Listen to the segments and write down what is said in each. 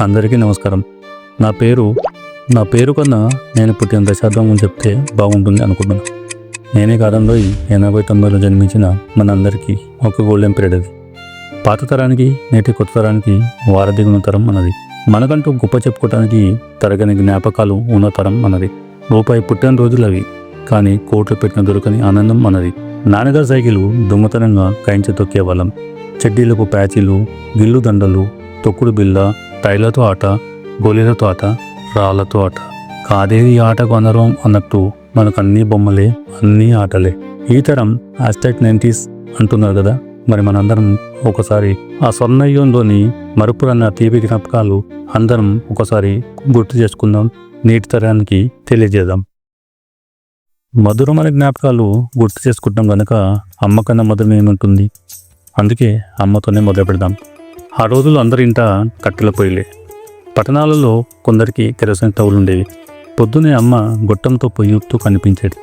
అందరికీ నమస్కారం. నా పేరు నా పేరు కన్నా నేను పుట్టిన దశాబ్దం అని చెప్తే బాగుంటుంది అనుకుంటున్నాను నేనే కాలంలో ఈ ఎనభై తొంభైలో జన్మించిన మనందరికీ ఒక గోల్డెన్ పీరియడ్ అది. పాత తరానికి నేటి కొత్త తరానికి వారధి తరం మనది. మనకంటూ గొప్ప చెప్పుకోవటానికి తరగని జ్ఞాపకాలు ఉన్న తరం మనది. రూపాయి పుట్టిన రోజులు అవి కానీ కోట్లు పెట్టిన దొరకని ఆనందం మనది. నాన్నగారి సైకిల్ దొంగతనంగా కాయించి తొక్కేవాళ్ళం. చెడ్డీలకు ప్యాచీలు గిల్లు దండలు తొక్కుడు బిల్ల టైర్లతో ఆట గోళీలతో ఆట రాళ్ళతో ఆట. కాదేది ఈ ఆటకు అనరం అన్నట్టు మనకు అన్ని బొమ్మలే అన్ని ఆటలే. ఈ తరం హాస్టాగ్ నైంటీస్ అంటున్నారు కదా? మరి మనందరం ఒకసారి ఆ స్వర్ణయుగంలోని మరుపురన్న తీపి జ్ఞాపకాలు అందరం ఒకసారి గుర్తు చేసుకుందాం. నేటి తరానికి తెలియజేద్దాం. మధురమైన జ్ఞాపకాలు గుర్తు చేసుకుంటాం కనుక అమ్మ కన్నా మధురం ఏముంటుంది అందుకే అమ్మతోనే మొదలు పెడదాం ఆ రోజులు అందరింట కట్టెల పొయ్యిలే. పట్టణాలలో కొందరికి కెరసిన స్టవ్లు ఉండేవి పొద్దునే అమ్మ గొట్టంతో పొయ్యితూ కనిపించేది.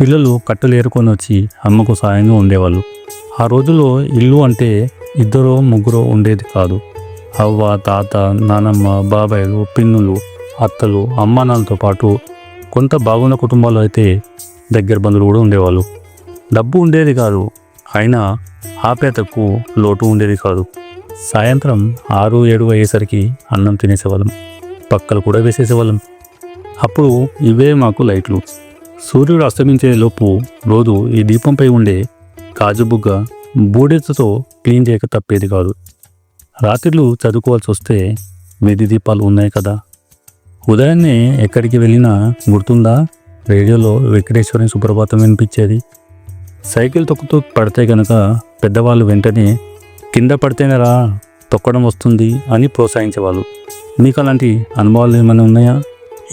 పిల్లలు కట్టెలు ఏరుకొని వచ్చి అమ్మకు సాయంగా ఉండేవాళ్ళు. ఆ రోజుల్లో ఇల్లు అంటే ఇద్దరో ముగ్గురో ఉండేది కాదు. అవ్వ తాత నానమ్మ బాబాయ్లు పిన్నులు అత్తలు అమ్మానాలతో పాటు కొంత బాగున్న కుటుంబాలు అయితే దగ్గర బంధువులు కూడా ఉండేవాళ్ళు. డబ్బు ఉండేది కాదు. అయినా ఆప్యాయతకు లోటు ఉండేది కాదు. సాయంత్రం ఆరు ఏడు అయ్యేసరికి అన్నం తినేసేవాళ్ళం. పక్కలు కూడా వేసేసేవాళ్ళం. అప్పుడు ఇవే మాకు లైట్లు. సూర్యుడు అస్తమించే లోపు రోజు ఈ దీపంపై ఉండే కాజుబుగ్గ బూడిదతో క్లీన్ చేయక తప్పేది కాదు. రాత్రిలు చదువుకోవాల్సి వస్తే వీధి దీపాలు ఉన్నాయి కదా. ఉదయాన్నే ఎక్కడికి వెళ్ళినా గుర్తుందా? రేడియోలో వెంకటేశ్వరుని సుప్రభాతం వినిపించేది. సైకిల్ తొక్కుతూ పడితే కనుక పెద్దవాళ్ళు వెంటనే కింద పడితేనేరా తొక్కడం వస్తుంది అని ప్రోత్సహించేవాళ్ళు. మీకు అలాంటి అనుభవాలు ఏమైనా ఉన్నాయా?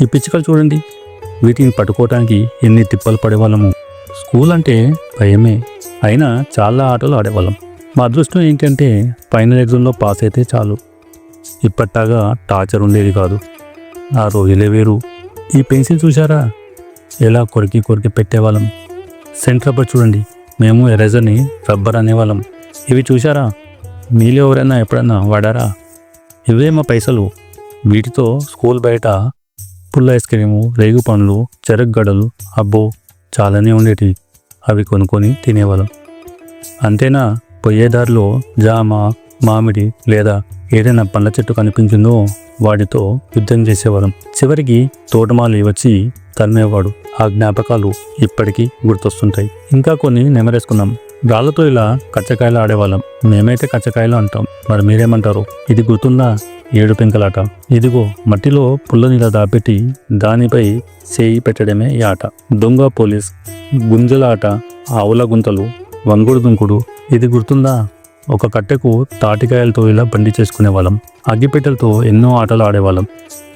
ఈ పిచ్చుకలు చూడండి. వీటిని పట్టుకోవడానికి ఎన్ని తిప్పలు పడేవాళ్ళము. స్కూల్ అంటే భయమే. అయినా చాలా ఆటలు ఆడేవాళ్ళం. మా అదృష్టం ఏంటంటే ఫైనల్ ఎగ్జామ్లో పాస్ అయితే చాలు. ఇప్పట్లాగా టార్చర్ ఉండేది కాదు. ఆ రోజులే వేరు. ఈ పెన్సిల్ చూసారా ఎలా కొరికి కొరికి పెట్టేవాళ్ళం. సెంటర్ రబ్బర్ చూడండి. మేము ఎరేజర్ని రబ్బర్ అనేవాళ్ళం. ఇవి చూసారా మీలో ఎవరైనా ఎప్పుడైనా వాడారా? ఇవే మా పైసలు. వీటితో స్కూల్ బయట పుల్ల ఐస్ క్రీము రేగు పండ్లు చెరగడలు గడలు అబ్బో చాలానే ఉండేటివి. అవి కొనుక్కొని తినేవాళ్ళం. అంతేనా? పోయేదారిలో జామ మామిడి లేదా ఏదైనా పండ్ల చెట్టు కనిపించిందో వాటితో యుద్ధం చేసేవాళ్ళం. చివరికి తోటమాలి వచ్చి తరిమేవాడు. ఆ జ్ఞాపకాలు ఇప్పటికీ గుర్తొస్తుంటాయి. ఇంకా కొన్ని నెమరేసుకున్నాం. రాళ్ళతో ఇలా కచ్చకాయలు ఆడేవాళ్ళం. మేమైతే కచ్చకాయలు అంటాం. మరి మీరేమంటారు? ఇది గుర్తుందా? ఏడు పెంకలాట. ఇదిగో మట్టిలో పుల్లని ఇలా దాపెట్టి దానిపై చేయి పెట్టడమే ఈ ఆట. దొంగ పోలీస్ గుంజల ఆట ఆవుల గుంతలు వంగుడు దుంకుడు. ఇది గుర్తుందా? ఒక కట్టెకు తాటికాయలతో ఇలా బండి చేసుకునే వాళ్ళం అగ్గిపెట్టెలతో ఎన్నో ఆటలు ఆడేవాళ్ళం.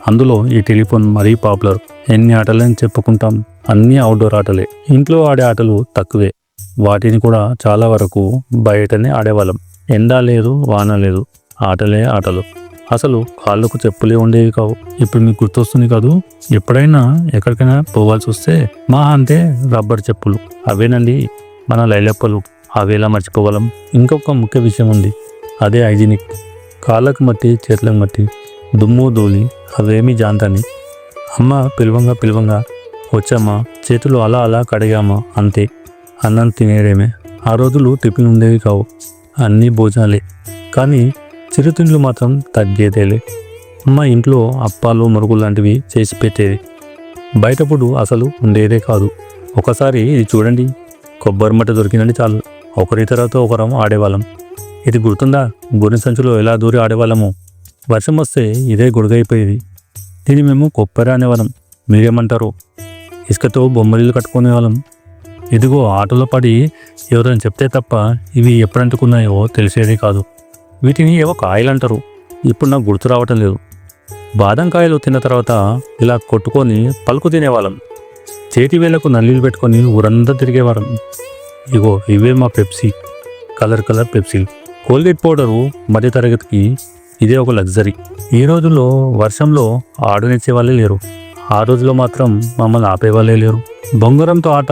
అందులో ఈ టెలిఫోన్ మరీ పాపులర్. ఎన్ని ఆటలని చెప్పుకుంటాం? అన్నీ అవుట్డోర్ ఆటలే. ఇంట్లో ఆడే ఆటలు తక్కువే. వాటిని కూడా చాలా వరకు బయటనే ఆడేవాళ్ళం. ఎండ లేదు వాన లేదు ఆటలే ఆటలు. అసలు కాళ్ళకు చెప్పులే ఉండేవి కావు. ఇప్పుడు మీకు గుర్తొస్తుంది కాదు? ఎప్పుడైనా ఎక్కడికైనా పోవాల్సి వస్తే మా అంటే రబ్బర్ చెప్పులు. అవేనండి మన లైలప్పలు. అవేలా మర్చిపోగలం. ఇంకొక ముఖ్య విషయం ఉంది. అదే హైజీనిక్. కాళ్ళకు మట్టి చేతులకు మట్టి దుమ్ము ధూళి అవేమీ జాంతని. అమ్మ పిలవంగా పిలవంగా వచ్చామా చేతులు అలా అలా కడిగామా అంతే. అన్నం తినేరేమే. ఆ రోజులు టిఫిన్ ఉండేవి కావు. అన్నీ భోజనాలే. కానీ చిరుతిండ్లు మాత్రం తగ్గేదేలే. అమ్మ ఇంట్లో అప్పాలు మురుగులు లాంటివి చేసి పెట్టేది. బయటప్పుడు అసలు ఉండేదే కాదు. ఒకసారి ఇది చూడండి. కొబ్బరి మట్ట దొరికిందంటే చాలు. ఒకరి తర్వాత ఒకరం ఆడేవాళ్ళం. ఇది గుర్తుందా? గురి సంచులో ఎలా దూరి ఆడేవాళ్ళము? వర్షం వస్తే ఇదే గొడుగైపోయేది. దీన్ని మేము కొబ్బరి అనేవాళ్ళం. మీరేమంటారు? ఇసుకతో బొమ్మలు కట్టుకునే వాళ్ళం ఇదిగో ఆటలో పడి ఎవరైనా చెప్తే తప్ప ఇవి ఎప్పుడంటుకున్నాయో తెలిసేదే కాదు. వీటిని ఏవో కాయలు అంటారు ఇప్పుడు నాకు గుర్తు రావటం లేదు. బాదం కాయలు తిన్న తర్వాత ఇలా కొట్టుకొని పలుకు తినేవాళ్ళం. చేతి వేలకు నల్లీలు పెట్టుకొని ఊరంతా తిరిగేవారం ఇగో ఇవే మా పెప్సీ. కలర్ కలర్ పెప్సీలు కోల్గేట్ పౌడరు మధ్య తరగతికి ఇదే ఒక లగ్జరీ. ఈ రోజుల్లో వర్షంలో ఆడనిచ్చే వాళ్ళే లేరు. ఆ రోజులో మాత్రం మమ్మల్ని ఆపేవాళ్ళే లేరు. బొంగరంతో ఆట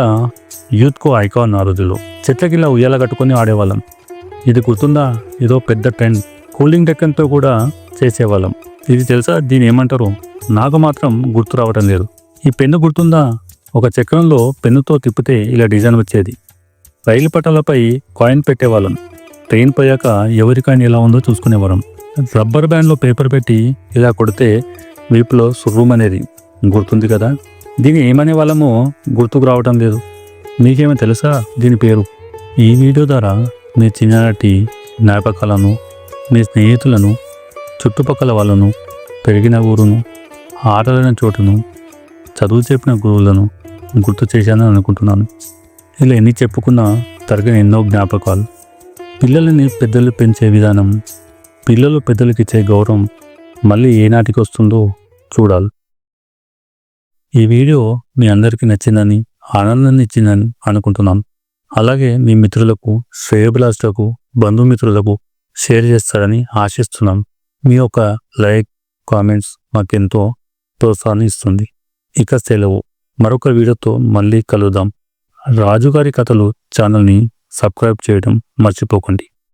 యూత్కు ఐకాన్ ఆ రోజుల్లో చెట్లకిలా ఉయ్యాల కట్టుకొని ఆడేవాళ్ళం. ఇది గుర్తుందా? ఇదో పెద్ద ట్రెండ్. కూలింగ్ డెక్కన్తో కూడా చేసేవాళ్ళం. ఇది తెలుసా? దీని ఏమంటారు? నాకు మాత్రం గుర్తు రావటం లేదు. ఈ పెన్ను గుర్తుందా? ఒక చక్రంలో పెన్నుతో తిప్పితే ఇలా డిజైన్ వచ్చేది. రైలు పట్టాలపై కాయిన్ పెట్టేవాళ్ళం. ట్రైన్ పోయాక ఎవరి కాయిన్ ఎలా ఉందో చూసుకునేవాళ్ళం. రబ్బర్ బ్యాండ్లో పేపర్ పెట్టి ఇలా కొడితే వీపులో సుర్రూమ్ అనేది గుర్తుంది కదా? దీన్ని ఏమనే వాళ్ళమో గుర్తుకు రావటం లేదు. నీకేమో తెలుసా? దీని పేరు. ఈ వీడియో ద్వారా మీ చిన్ననాటి జ్ఞాపకాలను మీ స్నేహితులను చుట్టుపక్కల వాళ్ళను పెరిగిన ఊరును ఆటలైన చోటును చదువు చెప్పిన గురువులను గుర్తు చేశానని అనుకుంటున్నాను. ఇలా ఎన్ని చెప్పుకున్నా తరగని ఎన్నో జ్ఞాపకాలు. పిల్లలని పెద్దలు పెంచే విధానం పిల్లలు పెద్దలకు ఇచ్చే గౌరవం మళ్ళీ ఏనాటికి వస్తుందో చూడాలి. ఈ వీడియో మీ అందరికీ నచ్చిందని ఆనందాన్ని ఇచ్చిందని అనుకుంటున్నాను. అలాగే మీ మిత్రులకు శ్రేయభిలాషులకు బంధుమిత్రులకు షేర్ చేస్తారని ఆశిస్తున్నాను. మీ యొక్క లైక్ కామెంట్స్ మాకెంతో ప్రోత్సాహాన్ని ఇస్తుంది ఇక సెలవు. మరొక వీడియోతో మళ్ళీ కలుద్దాం. రాజుగారి కథలు ఛానల్ని సబ్స్క్రైబ్ చేయడం మర్చిపోకండి.